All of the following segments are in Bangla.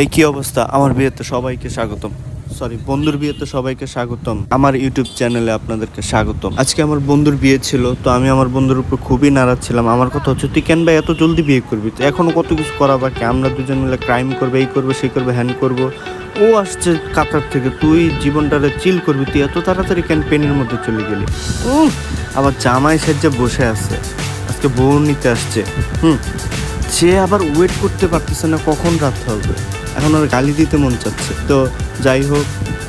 এই কি অবস্থা? আমার বিয়েতে সবাইকে স্বাগতম। সরি বন্ধুর বিয়েতে সবাইকে স্বাগতম। আমার ইউটিউব চ্যানেলে আপনাদেরকে স্বাগতম। আজকে আমার বন্ধুর বিয়ে ছিল, তো আমি আমার বন্ধুর উপর খুবই নারাজ ছিলাম। আমার কথা হচ্ছে, তুই কেন ভাই এত জলদি বিয়ে করবি? তো এখনও কত কিছু করা বাকি? আমরা দুজন মিলে ক্রাইম করবে, এই করব, সেই করব, হ্যান করব। ও আসছে কাতার থেকে, তুই জীবনটারে চিল করবি। তুই এত তাড়াতাড়ি ক্যাম্পেনের মধ্যে চলে গেলি? ও আবার জামাই সেজে বসে আছে। আজকে বউ নিতে আসছে। হুম, সে আবার ওয়েট করতে পারতেছে না কখন রাত হবে। এখন ওর গালি দিতে মন চাচ্ছে। তো যাই হোক,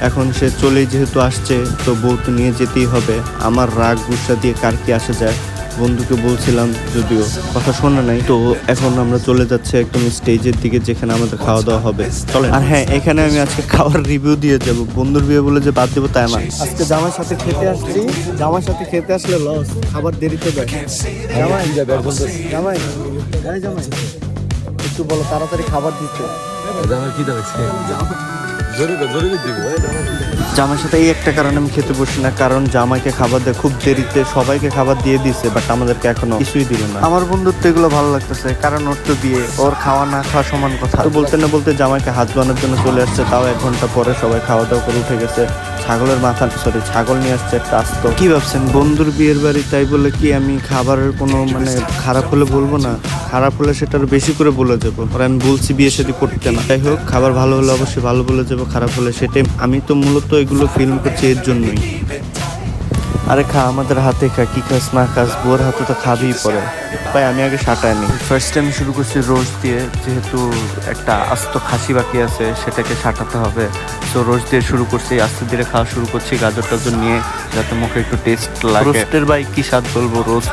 এখন সে চলেই যেহেতু আসছে, তো বউ তো নিয়ে যেতেই হবে। আমার রাগ গুসা দিয়ে কার কি আসে যায়? বন্ধুকে বলছিলাম যদিও কথা শোনা নাই। তো এখন আমরা চলে যাচ্ছি একদম স্টেজের দিকে যেখানে আমাদের খাওয়া দাওয়া হবে। চলে আর হ্যাঁ এখানে আমি আজকে খাওয়ার রিভিউ দিয়ে যাব। বন্ধুর বিয়ে বলে যে বাদ দেবো তাই না আজকে জামার সাথে খেতে আসছি। জামার সাথে খেতে আসলে লস খাবার দেরিতে দেয় জামাই জামাই জামাই একটু বলো তাড়াতাড়ি খাবার দিতে। আমার কি দেখছে জোরে জোরে দিব। জামাইয়ের সাথে এই একটা কারণে আমি খেতে বসি না কারণ জামাইকে খাবার দেয় খুব দেরিতে সবাইকে খাবার দিয়ে দিছে বাট আমাদেরকে এখনও কিছুই দিল না। আমার বন্ধুর তো এগুলো ভালো লাগতেছে কারণ ওর তো বিয়ে ওর খাওয়া না খাওয়া সমান কথা। তো বলতে না বলতে জামাইকে হাত বানানোর জন্য চলে আসছে তাও এক ঘণ্টা পরে সবাই খাওয়া দাওয়া করে উঠে গেছে। ছাগলের মাথা সরি ছাগল নিয়ে আসছে একটা আস্ত। কি ভাবছেন? বন্ধুর বিয়ের বাড়ি তাই বলে কি আমি খাবারের কোনো মানে খারাপ হলে বলব না? খারাপ হলে সেটা আরও বেশি করে বলে দেবো আর আমি বলছি বিয়ে শাদী করতে না। যাই হোক খাবার ভালো হলে অবশ্যই ভালো বলে যাব খারাপ হলে সেটাই আমি তো মূলত এগুলো ফিল্ম করছি এর জন্যই। আরে খা আমাদের হাতে খা কি খাস না খাস বোর হাতে তো খাবেই পরে। তাই আমি আগে সাটাই নি ফার্স্ট টাইম শুরু করছি রোজ দিয়ে যেহেতু একটা আস্ত খাসি বাকি আছে সেটাকে সাটাতে হবে। তো রোজ দিয়ে শুরু করছি আস্তে ধীরে খাওয়া শুরু করছি গাজর টাজর নিয়ে যাতে মুখে একটু টেস্ট লাগে। রোস্টের বাই কি স্বাদ বলব রোস্ট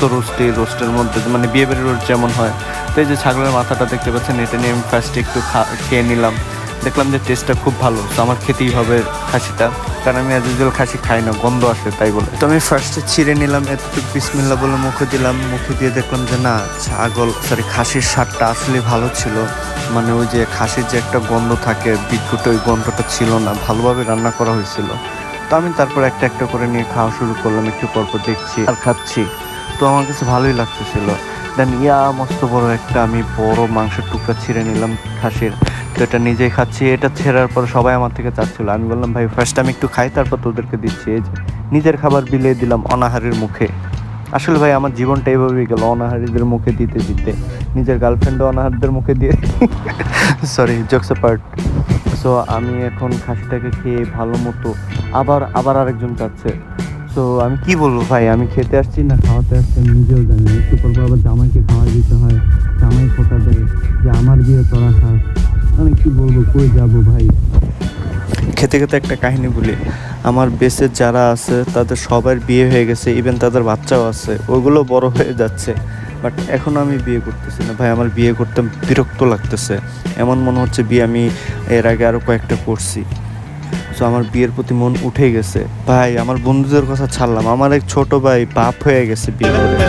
তো রোস্টে রোস্টের মধ্যে মানে বিয়ে বাড়ির রোস্ট যেমন হয়। তো এই যে ছাগলের মাথাটা দেখতে পাচ্ছেন এটা নিয়ে আমি ফার্স্টে একটু খা- খেয়ে নিলাম। দেখলাম যে টেস্টটা খুব ভালো, তো আমার খেতেই হবে খাসিটা। কারণ আমি আজ ইউজুয়াল খাসি খাই না, গন্ধ আসে তাই বলে। তো আমি ফার্স্টে ছিঁড়ে নিলাম, এতটুকু বিসমিল্লা বলে মুখে দিলাম, মুখে দিয়ে দেখলাম যে না, ছাগল সরি খাসির স্বাদটা আসলে ভালো ছিল। মানে ওই যে খাসির যে একটা গন্ধ থাকে বিদ্যুৎ ওই গন্ধটা ছিল না, ভালোভাবে রান্না করা হয়েছিল। তো আমি তারপর একটা একটা করে নিয়ে খাওয়া শুরু করলাম, একটু পরপর দেখছি আর খাচ্ছি। তো আমার কাছে ভালোই লাগতেছিল। দেন ইয়া, মস্ত বড় একটা আমি বড় মাংসের টুকরা ছিঁড়ে নিলাম খাসির। তো এটা নিজেই খাচ্ছি, এটা ছেঁড়ার পর সবাই আমার থেকে চাচ্ছিল। আমি বললাম, ভাই ফার্স্ট আমি একটু খাই, তারপর তোদেরকে দিচ্ছি। এই যে, নিজের খাবার বিলিয়ে দিলাম অনাহারের মুখে। আসলে ভাই, আমার জীবনটা এইভাবেই গেল, অনাহারীদের মুখে দিতে দিতে। নিজের গার্লফ্রেন্ডও অনাহারদের মুখে দিয়ে সরি জোকস পার্ট সো আমি এখন খাসিটাকে খেয়ে ভালো মতো আবার আবার আরেকজন চাচ্ছে। তো আমি কি বলব ভাই, আমি খেতে আসছি না খাওয়াতে আসছি, আমি নিজেও জানি একটু পর পর আবার জামাইকে খাওয়া দিতে হয়, জামাই ফোটা দেয় যে, আমার বিয়ে তোরা খাস। আমি কি বলব, কই যাব ভাই? খেতে খেতে একটা কাহিনী বলি। আমার বেসের যারা আছে, তাদের সবার বিয়ে হয়ে গেছে ইভেন তাদের বাচ্চাও আছে, ওগুলো বড় হয়ে যাচ্ছে। বাট এখন আমি বিয়ে করতেছি না। ভাই, আমার বিয়ে করতে বিরক্ত লাগতেছে। এমন মনে হচ্ছে বিয়ে আমি এর আগে আরও কয়েকটা করছি। সো আমার বিয়ের প্রতি মন উঠে গেছে। ভাই, আমার বন্ধুদের কথা ছাড়লাম। আমার এক ছোট ভাই বাপ হয়ে গেছে বিয়ে করে।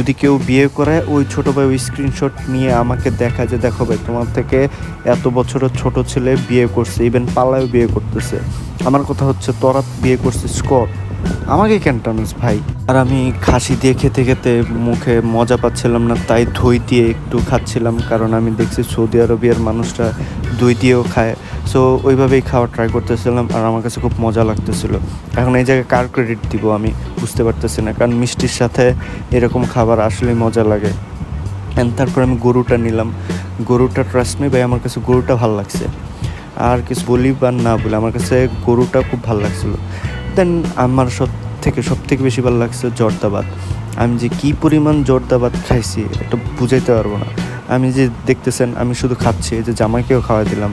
যদি কেউ বিয়ে করে, ওই ছোট ভাই ওই স্ক্রিনশট নিয়ে আমাকে দেখা যে, দেখো ভাই, তোমার থেকে এত বছরের ছোট ছেলে বিয়ে করছে ইভেন পালায় বিয়ে করতেছে। আমার কথা হচ্ছে, তোরা বিয়ে করছিস কর। আমাকে কেন ভাই? আর আমি খাসি দিয়ে খেতে খেতে মুখে মজা পাচ্ছিলাম না, তাই দই দিয়ে একটু খাচ্ছিলাম, কারণ আমি দেখছি সৌদি আরবিয়ার মানুষরা দই দিয়েও খায়। সো ওইভাবেই খাওয়া ট্রাই করতেছিলাম, আর আমার কাছে খুব মজা লাগতেছিল। এখন এই জায়গায় কার ক্রেডিট দিব আমি বুঝতে পারতেছি না, কারণ মিষ্টির সাথে এরকম খাবার আসলেই মজা লাগে। অ্যান্ড তারপর আমি গরুটা নিলাম। গরুটা ট্রাস্ট মি ভাই, আমার কাছে গরুটা ভালো লাগছে। আর কিছু বলি বা না বলি, আমার কাছে গরুটা খুব ভালো লাগছিল। দেন আমার সব থেকে সব থেকে বেশি ভালো লাগছে জর্দাবাদ আমি যে কি পরিমাণ জর্দাবাদ খাইছি এটা বুঝাইতে পারব না। আমি যে দেখতেছেন, আমি শুধু খাচ্ছি যে জামাইকেও খাওয়া দিলাম।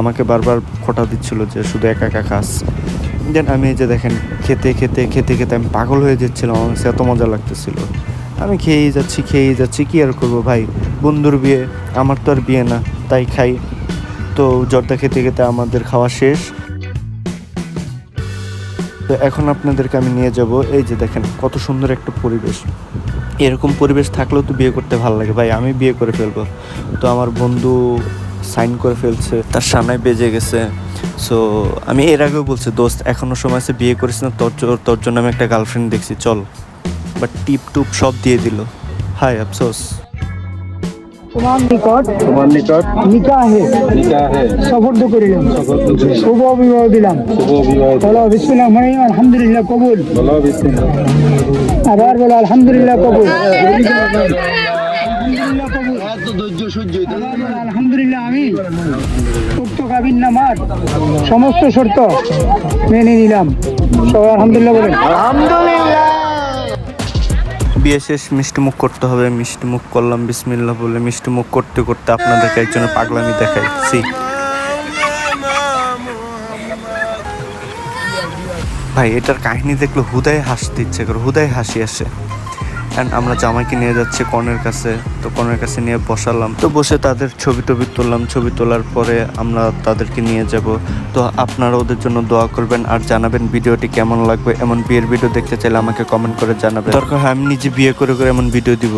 আমাকে বারবার খোটা দিচ্ছিল যে শুধু একা একা খাস। দেন আমি যে দেখেন, খেতে খেতে খেতে খেতে আমি পাগল হয়ে যাচ্ছিলাম, আমার কাছে এত মজা লাগতেছিল। আমি খেয়েই যাচ্ছি খেয়েই যাচ্ছি, কী আর করব ভাই? বন্ধুর বিয়ে, আমার তো আর বিয়ে না, তাই খাই। তো জর্দা খেতে খেতে আমাদের খাওয়া শেষ। তো এখন আপনাদেরকে আমি নিয়ে যাব। এই যে দেখেন, কত সুন্দর একটা পরিবেশ। এরকম পরিবেশ থাকলেও তো বিয়ে করতে ভালো লাগে। ভাই, আমি বিয়ে করে ফেলব। তো আমার বন্ধু সাইন করে ফেলছে, তার সামনে বেজে গেছে। সো আমি এর আগেও বলছি, দোস্ত এখনও সময় আছে, বিয়ে করিস না। তোর তোর জন্য আমি একটা গার্লফ্রেন্ড দেখছি, চল। বাট টিপ টুপ সব দিয়ে দিল। হাই, আফসোস। তোমার নিকট তোমার নিকট নিকাহে নিকাহে সফর্দ করিলাম। করিলাম। শুভ বিবাহ দিলাম। শুভ বিবাহ বলো বিসমিল্লাহ মানে আলহামদুলিল্লাহ কবুল। বলো বিসমিল্লাহ। আবার বলো আলহামদুলিল্লাহ কবুল। আলহামদুলিল্লাহ আমি উক্ত কাবিন নামার সমস্ত শর্ত মেনে নিলাম। সবাই আলহামদুলিল্লাহ বলেন। বিয়ে শেষ, মিষ্টি মুখ করতে হবে। মিষ্টি মুখ করলাম বিসমিল্লা বলে মিষ্টি মুখ করতে করতে আপনাদেরকে একজনের পাগলামি দেখাইছি। ভাই, এটার কাহিনী দেখলে হুদায় হাসতে ইচ্ছে করে, হুদায় হাসি আসে। অ্যান্ড আমরা জামাইকে নিয়ে যাচ্ছি কনের কাছে। তো কনের কাছে নিয়ে বসালাম। তো বসে তাদের ছবি টবি তুললাম। ছবি তোলার পরে আমরা তাদেরকে নিয়ে যাব। তো আপনারা ওদের জন্য দোয়া করবেন আর জানাবেন ভিডিওটি কেমন লাগবে। এমন বিয়ের ভিডিও দেখতে চাইলে আমাকে কমেন্ট করে জানাবেন। দরকার হয় আমি নিজে বিয়ে করে করে এমন ভিডিও দিব।